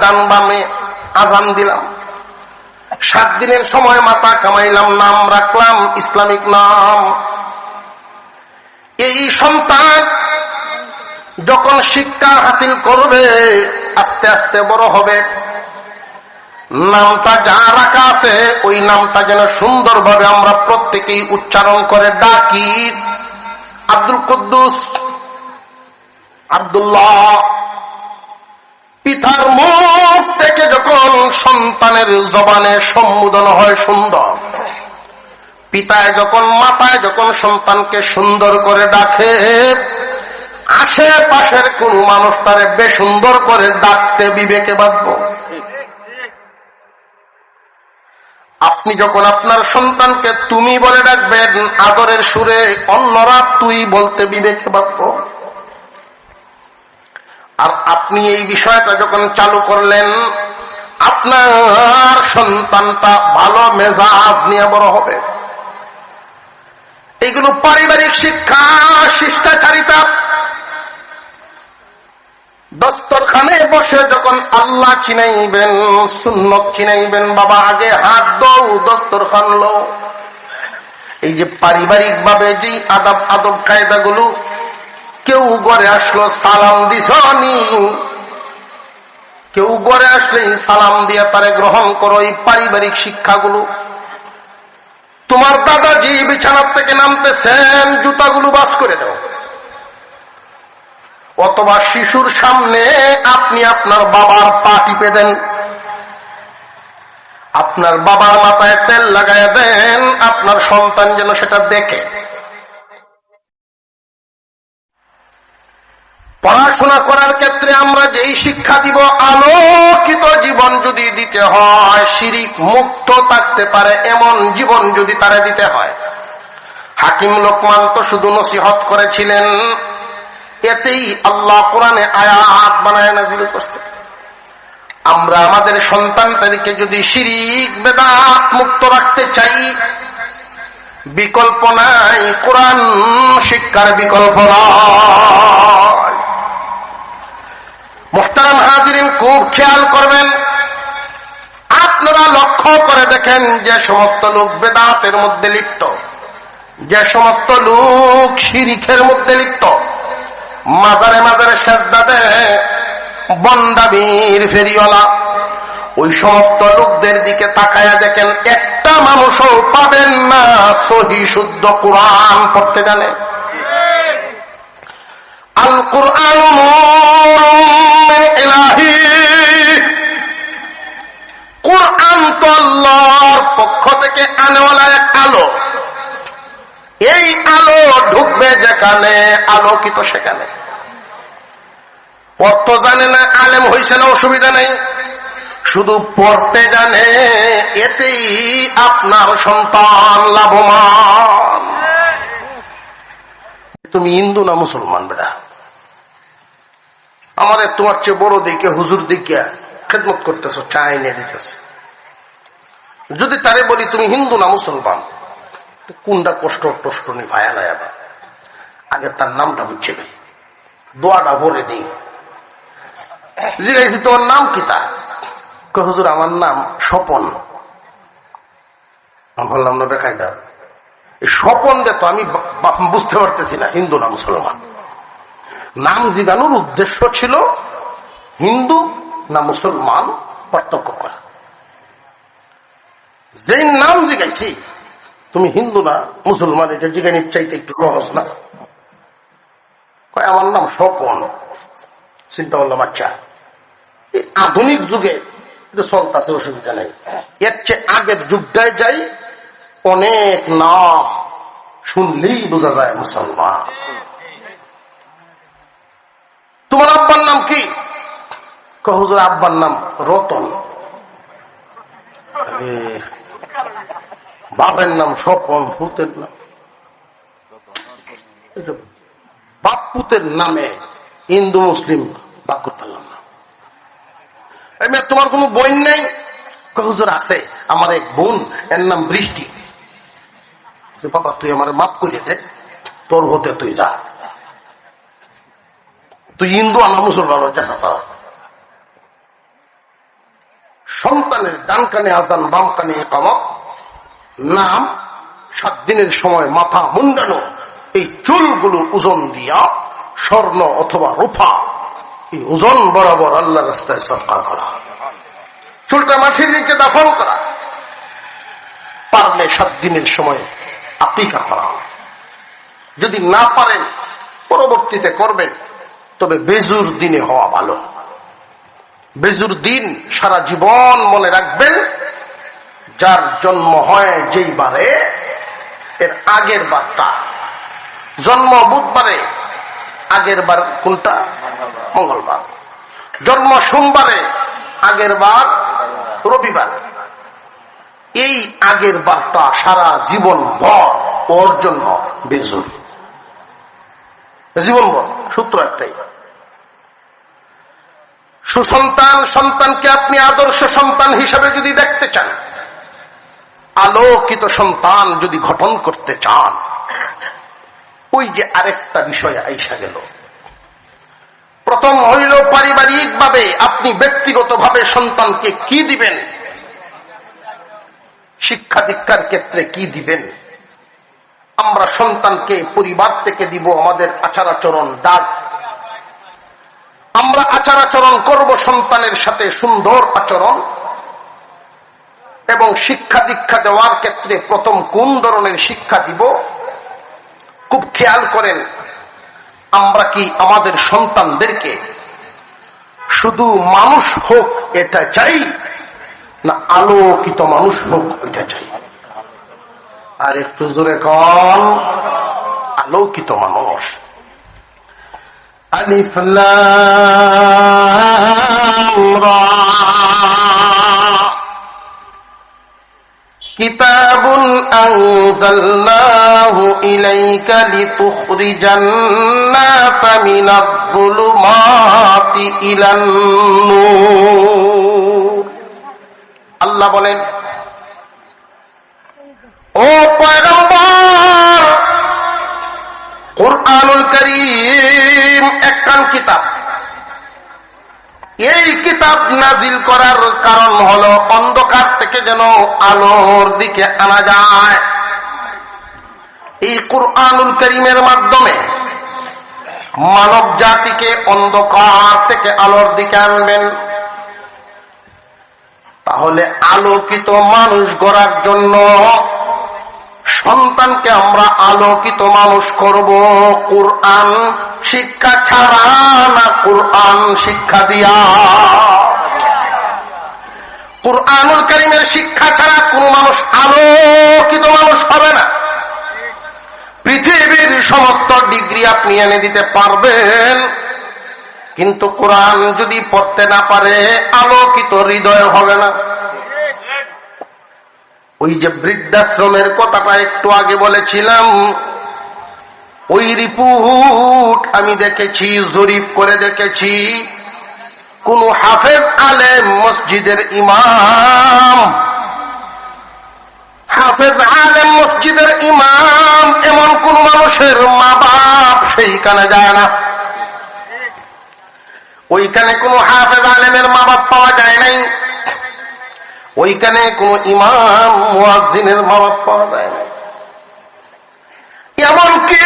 ডান বামে আজান দিলাম। সাত দিনের সময় মাথা কামাইলাম, নাম রাখলাম, ইসলামিক নাম। এই সন্তান যখন শিক্ষা হাসিল করবে, আস্তে আস্তে বড় হবে। নামটা যা রাখা আছে, ওই নামটা যেন সুন্দরভাবে আমরা প্রত্যেকেই উচ্চারণ করে ডাকি। আব্দুল কুদ্দুস, আব্দুল্লাহ, পিতার যখন সন্তানের জবানে সম্বোধন হয় সুন্দর। পিতায় যখন, মাতায় যখন সন্তানকে সুন্দর করে ডাকে, আশেপাশের কোন মানুষ তারে বেসুন্দর করে ডাকতে বিবেকে বাধ্য। আপনি যখন আপনার সন্তানকে তুমি বলে ডাকবেন, আদরের সুরে অন্যরা তুই বলতে বিবেকে বাধ্য। আর আপনি এই বিষয়টা যখন চালু করলেন আপনার সন্তানটা ভালো মেজাজ নিয়ে বড় হবে। এগুলো পারিবারিক শিক্ষা, শিষ্টাচারিতা। দস্তরখানে বসে যখন আল্লাহ চিনাইবেন, সুন্নত চিনাইবেন, বাবা আগে হাত দৌ, দস্তরখান লো এই যে পারিবারিক ভাবে যে আদব আদব কায়দাগুলো কেউ ঘরে আসলো, সালাম দিস কেউ গড়ে আসলেই সালাম দিয়ে তারে গ্রহণ করো এই পারিবারিক শিক্ষাগুলো। তোমার দাদাজি বিছানার থেকে নামতেছেন, জুতাগুলো বাস করে দাও। অথবা শিশুর সামনে আপনি আপনার বাবার পা টিপে দেন। আপনার বাবার মাথায় তেল লাগাই দেন, আপনার সন্তান যেন সেটা দেখে। পড়াশোনা করার ক্ষেত্রে আমরা যেই শিক্ষা দিব, আলোকিত জীবন যদি দিতে হয়, শিরিক মুক্ত থাকতে পারে, এমন জীবন যদি তারা দিতে হয়। হাকিম লোকমান তো শুধু নসিহত করেছিলেন, এতেই আল্লাহ কোরআনে আয়াত বানায় নাজিল করতে আমরা আমাদের সন্তানদেরকে যদি শিরিক, বেদাত মুক্ত রাখতে চাই, বিকল্প নাই, কোরআন শিক্ষার বিকল্প নয়। মোহতারাম হাজিরিন খুব খেয়াল করবেন। আপনারা লক্ষ্য করে দেখেন যে সমস্ত লোক বেদাতের মধ্যে লিপ্ত। যে সমস্ত লোক শিরিখের মধ্যে লিপ্ত। মাজারে মাজারে শ্রদ্ধা দেয়, বন্দাবীর ফেরিওয়ালা। ওই সমস্ত লোকদের দিকে তাকায়া দেখেন, একটা মানুষও পাবেন না সহি শুদ্ধ কোরআন পড়তে জানে। আল কোরআন আল্লাহর পক্ষ থেকে আনেওয়ালা এক আলো। এই আলো ঢুকবে যেখানে, আলোকিত সেখানে। অর্থ জানে না, আলেম হয়েছে না, অসুবিধা নেই। শুধু পড়তে জানে, এতেই আপনার সন্তান লাভবান। তুমি হিন্দু না মুসলমান বেড়া আমাদের তোমার চেয়ে বড় দিকে হুজুর দিকে খেদমত করতেছ, চা এনে দিতেছ। যদি তারে বলি, তুমি হিন্দু না মুসলমান? কোনটা কষ্ট টষ্ট নি ভায়া লায়া আগে তার নামটা বুঝছে ভাই দোয়াটা ভরে দিই। জিজ্ঞাসি তোমার নাম কি তা হুজুর, আমার নাম স্বপন। বললাম না বেকায় দাও এই স্বপন দে তো আমি বুঝতে পারতেছি না, হিন্দু না মুসলমান? নাম জিগানোর উদ্দেশ্য ছিল হিন্দু না মুসলমান পার্থক্য করা। যেই নাম জিগাইছি, তুমি হিন্দু না, মুসলমান, এটা জিগানির চাইতে একটু সহজ না। আমার নাম স্বপন। চিন্তা করলাম আচ্ছা এই আধুনিক যুগে চলতেছে, অসুবিধা নেই। এর চেয়ে আগের যুগটায় যাই, অনেক নাম শুনলেই বোঝা যায় মুসলমান। তোমার আব্বার নাম কি? কহুজুর আব্বার নাম রতন। বাপের নাম স্বপন পুতের নাম। বাপ পুতের নামে হিন্দু, মুসলিম বাক করতে পারলাম না তোমার কোন বোন নেই? হুজুর আছে? আমার এক বোন, এর নাম বৃষ্টি। বাবা, তুই আমার মাফ করিয়ে দে, তোর হতে তুই যা। তুই হিন্দু, আমার মুসলমান সন্তানের ডান কানে আজান, বাম কানে একামত। নাম সাত দিনের সময় মাথা মুন্ডানো। এই চুলগুলো ওজন দিয়া, স্বর্ণ অথবা রূপা, এই ওজন বরাবর আল্লাহ রাস্তায় সৎকার করা। চুলটা মাটির নিচে দাফন করা। পারলে সাত দিনের সময় আপিকা করা। যদি না পারেন, পরবর্তীতে করবেন, তবে বেজুর দিনে হওয়া ভালো। বেজুর দিন সারা জীবন মনে রাখবেন যার জন্ম হয় যেই বারে, এর আগের বারটা। জন্ম বুধবারে, আগের বার কোনটা? মঙ্গলবার। জন্ম সোমবারে, আগের বার রবিবার। এই আগের বারটা সারা জীবন ভর ওর জন্য বেজুর জীবন ভর, সূত্র একটাই। সুসন্তান সন্তানকে আপনি আদর্শ সন্তান হিসাবে যদি দেখতে চান আলোকিত সন্তান যদি গঠন করতে চান, ওই যে আরেকটা বিষয় আইসা গেল। প্রথম হইল পারিবারিক ভাবে আপনি ব্যক্তিগত ভাবে সন্তানকে কি দিবেন? শিক্ষা দীক্ষার ক্ষেত্রে কি দিবেন? আমরা সন্তানকে পরিবার থেকে দিব আমাদের আচার আচরণ ডাক। আমরা আচার আচরণ করব সন্তানের সাথে সুন্দর আচরণ। এবং শিক্ষা দীক্ষা দেওয়ার ক্ষেত্রে প্রথম কোন ধরনের শিক্ষা দিব? খুব খেয়াল করেন, আমরা কি আমাদের সন্তানদেরকে শুধু মানুষ হোক এটা চাই, না আলোকিত মানুষ হোক এটা চাই? আর একটু জোরে কন, আলোকিত মানুষ। আলিফ লাম রা كتاب أنزلناه إليك لتخرج الناس من الظلمات إلى النور আল্লাহ বলেন ও পয়গম্বর কিতাব নাজিল করার কারণ হলো অন্ধকার থেকে যেন আলোর দিকে আনা যায়। এই কোরআনুল করিমের মাধ্যমে মানব জাতিকে অন্ধকার থেকে আলোর দিকে আনবেন। তাহলে আলোকিত মানুষ গড়ার জন্য সন্তানকে আমরা আলোকিত মানুষ করব কোরআন শিক্ষা ছাড়া না কোরআন শিক্ষা দিয়া। কোরআনুল করিমের শিক্ষা ছাড়া কোন মানুষ আলোকিত মানুষ হবে না। পৃথিবীর সমস্ত ডিগ্রি আপনি এনে দিতে পারবেন। কিন্তু কোরআন যদি পড়তে না পারে, আলোকিত হৃদয় হবে না। ওই যে বৃদ্ধাশ্রমের কথাটা একটু আগে বলেছিলাম, ওই রিপুট আমি দেখেছি, জরিপ করে দেখেছি। কোন হাফেজ আলেম মসজিদের ইমাম, হাফেজ আলেম মসজিদের ইমাম এমন কোন মানুষের মা বাপ সেইখানে যায় না। ওইখানে কোন হাফেজ আলেমের মা বাপ পাওয়া যায় নাই। ওইখানে কোন ইমাম মুয়াজিনের মা বাপ পাওয়া যায় না। এমনকি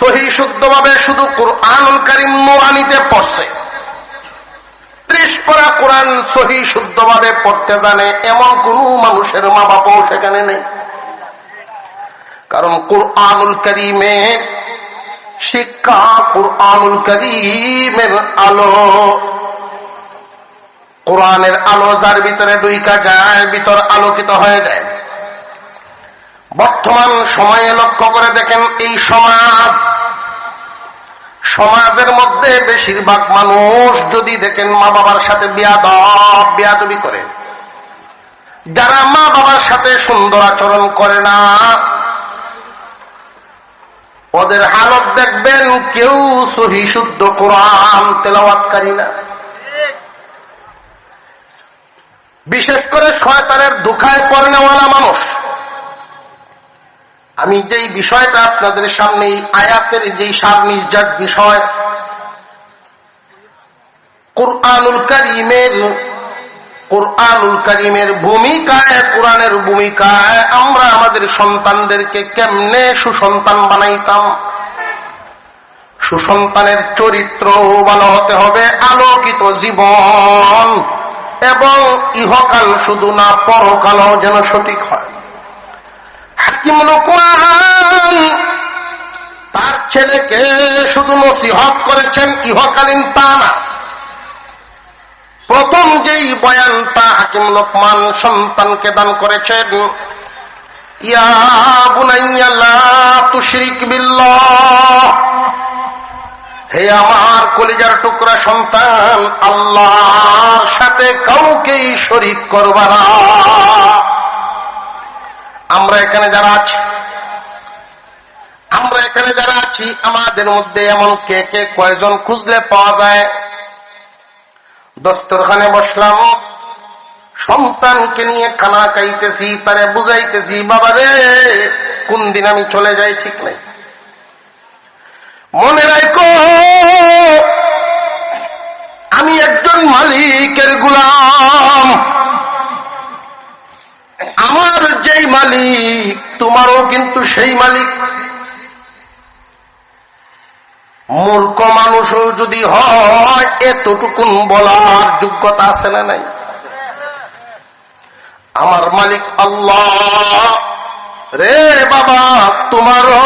সহি শুদ্ধভাবে শুধু কোরআনুল করিম নোরানিতে পড়ছে। ত্রিশ পড়া কোরআন সহি শুদ্ধভাবে পড়তে জানে, এমন কোন মানুষের মা বাপও সেখানে নেই। কারণ কোরআনুল করিমের শিক্ষা, কোরআনুল করিমের আলো কোরআনের আলো যার ভিতরে ডুইকা যায়, ভিতর আলোকিত হয়ে যায়। বর্তমান সময়ে লক্ষ্য করে দেখেন, এই সমাজ, সমাজের মধ্যে বেশিরভাগ মানুষ যদি দেখেন মা বাবার সাথে বিয়াদব, বিয়াদবি করে, যারা মা বাবার সাথে সুন্দর আচরণ করে না, ওদের হালত দেখবেন কেউ সহি শুদ্ধ কোরআন তেলাওয়াতকারী না। বিশেষ করে শয়তানের দুঃখায় পড়নেওয়ালা মানুষ। আমি যেই বিষয়টা আপনাদের সামনে আয়াতের যেই সার নির্যাত বিষয়, কোরআনুল করিমের কোরআনুল করিমের ভূমিকায়, কোরআনের ভূমিকায় আমরা আমাদের সন্তানদেরকে কেমনে সুসন্তান বানাইতাম? সুসন্তানের চরিত্র ভালো হতে হবে, আলোকিত জীবন। এবং ইহকাল শুধু না, পরকালও যেন সঠিক হয়। তার ছেলেকে শুধু নসিহত করেছেন ইহকালীন তা না। প্রথম যেই বয়ানটা হাকিম লোকমান সন্তানকে দান করেছেন, ইয়া বুনাইয়া তুশরিক বিল্লাহ হে আমার কলিজার টুকরা সন্তান, আল্লাহর সাথে কাউকেই শরিক করবার আমরা এখানে যারা আছি, আমরা এখানে যারা আছি, আমাদের মধ্যে এমন কে কে কয়জন খুঁজলে পাওয়া যায়? দস্তরখানে বসলাম, সন্তানকে নিয়ে খানা খাইতেছি, তারে বুঝাইতেছি, বাবারে কোন দিন আমি চলে যাই ঠিক নাই? মনে রাখো, আমি একজন মালিকের গুলাম। আমার যেই মালিক, তোমারও কিন্তু সেই মালিক। মূর্খ মানুষও যদি হয়, এতটুকুন বলার যোগ্যতা আছে না নাই? আমার মালিক আল্লাহ। রে বাবা, তোমারও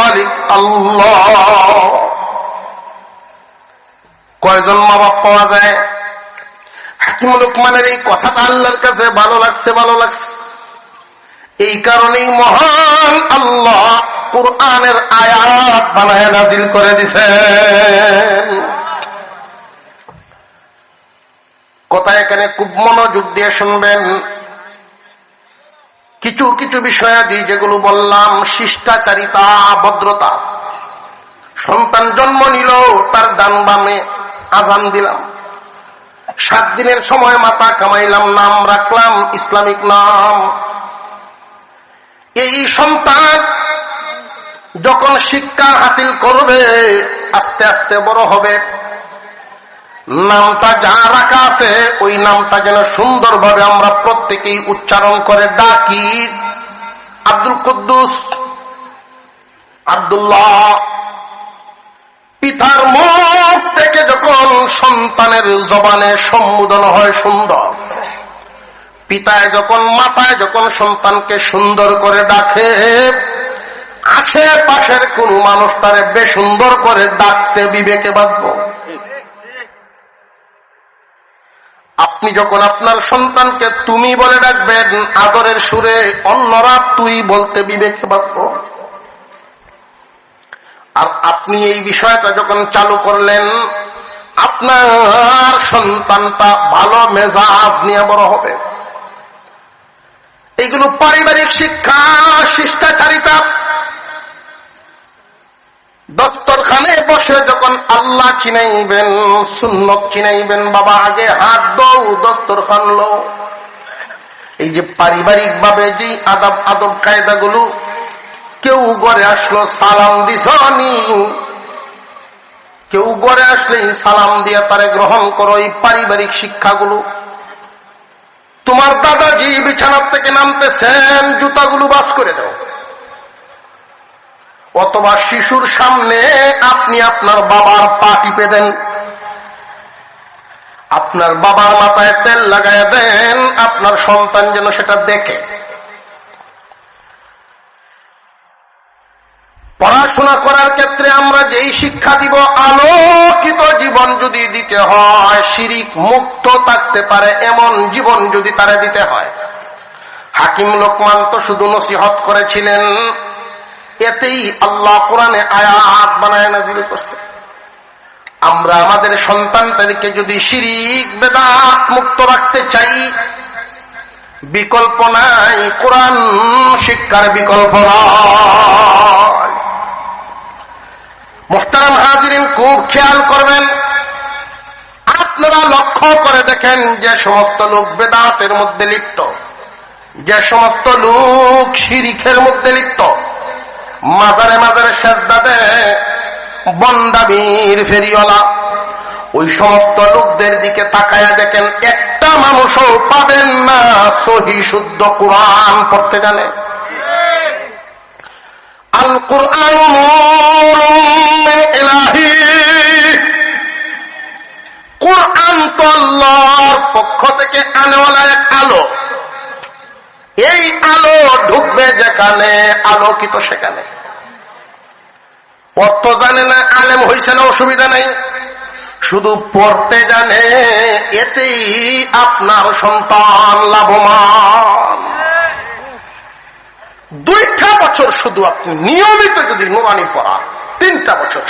মালিক আল্লাহ। কয়জন মা বাপ পাওয়া যায়? হাকিমুল লোকমানের এই কথাটা আল্লাহর কাছে ভালো লাগছে ভালো লাগছে। এই কারণেই মহান আল্লাহ কোরআনের আয়াত বানায় নাজিল করে দিছেন। কথা এখানে খুব মনোযোগ দিয়ে শুনবেন। কিছু কিছু বিষয়াদি যেগুলো বললাম, শিষ্টাচারিতা, ভদ্রতা। সন্তান জন্ম নিল, তার ডান বামে আজান দিলাম। সাত দিনের সময় মাথা কামাইলাম, নাম রাখলাম, ইসলামিক নাম। এই সন্তান যখন শিক্ষা হাসিল করবে, আস্তে আস্তে বড় হবে। নামটা যা রাখা আছে, ওই নামটা যেন সুন্দরভাবে আমরা প্রত্যেকেই উচ্চারণ করে ডাকি। আব্দুল কুদ্দুস, আবদুল্লাহ, পিতার মুখ থেকে যখন সন্তানের জবানে সম্বোধন হয় সুন্দর, পিতায় যখন মাথায় যখন সন্তানকে সুন্দর করে ডাকে, আশেপাশের কোন মানুষ তারে বেসুন্দর করে ডাকতে বিবেকে বাধ্য। আপনি যখন আপনার সন্তানকে তুমি বলে ডাকবেন, আদরের সুরে অন্যরা তুই বলতে বিবেকে বাধ্য। আর আপনি এই বিষয়টা যখন চালু করলেন, আপনার সন্তানটা ভালো মেজাজ নিয়ে বড় হবে। এইগুলো পারিবারিক শিক্ষা, শিষ্টাচারিতা দস্তরখানে বসে যখন আল্লাহ চিনাইবেন, সুন্নত চিনাইবেন, বাবা আগে হাত দৌ দস্তরখান লো এই যে পারিবারিক ভাবে যে আদব আদব কায়দাগুলো কেউ গড়ে আসলো সালাম দিসনি কেউ গড়ে আসলেই সালাম দিয়ে তারে গ্রহণ করো, এই পারিবারিক শিক্ষাগুলো। তোমার দাদাজি বিছানার থেকে নামতেছেন, জুতাগুলো বাস করে দাও। অথবা শিশুর সামনে আপনি আপনার বাবার পা টিপে দেন। আপনার বাবার মাথায় তেল লাগায় দেন, আপনার সন্তান যেন সেটা দেখে। পড়াশোনা করার ক্ষেত্রে আমরা যেই শিক্ষা দিব, আলোকিত জীবন যদি দিতে হয়, শিরিক মুক্ত থাকতে পারে, এমন জীবন যদি তারা দিতে হয়। হাকিম লোকমান তো শুধু নসিহত করেছিলেন এতেই আল্লাহ কোরআনে আয়াত বানায় নাজিল করছে। আমরা আমাদের সন্তানদেরকে যদি শিরিক, বেদাত মুক্ত রাখতে চাই, বিকল্প নাই, কোরআন শিক্ষার বিকল্প নয়। মোহতারাম হাজিরিন খুব খেয়াল করবেন, আপনারা লক্ষ্য করে দেখেন যে সমস্ত লোক বেদাতের মধ্যে লিপ্ত, যে সমস্ত লোক শিরিখের মধ্যে লিপ্ত। মাজারে মাজারে শ্রদ্ধা দেয় বন্দাবীর ফেরিওয়ালা। ওই সমস্ত লোকদের দিকে তাকায়া দেখেন, একটা মানুষও পাবেন না সহি শুদ্ধ কোরআন পড়তে জানে। আল কোরআন কোরআন তো আল্লাহর পক্ষ থেকে আনেওয়ালা এক আলো এই আলো ঢুকবে যেখানে আলোকিত সেখানে। অর্থ জানে না আলেম হয়েছে না অসুবিধা নেই। শুধু পড়তে জানে, এতেই আপনার সন্তান লাভমান দুইটা বছর শুধু আপনি নিয়মিত যদি নোরানি পড়ান, তিনটা বছর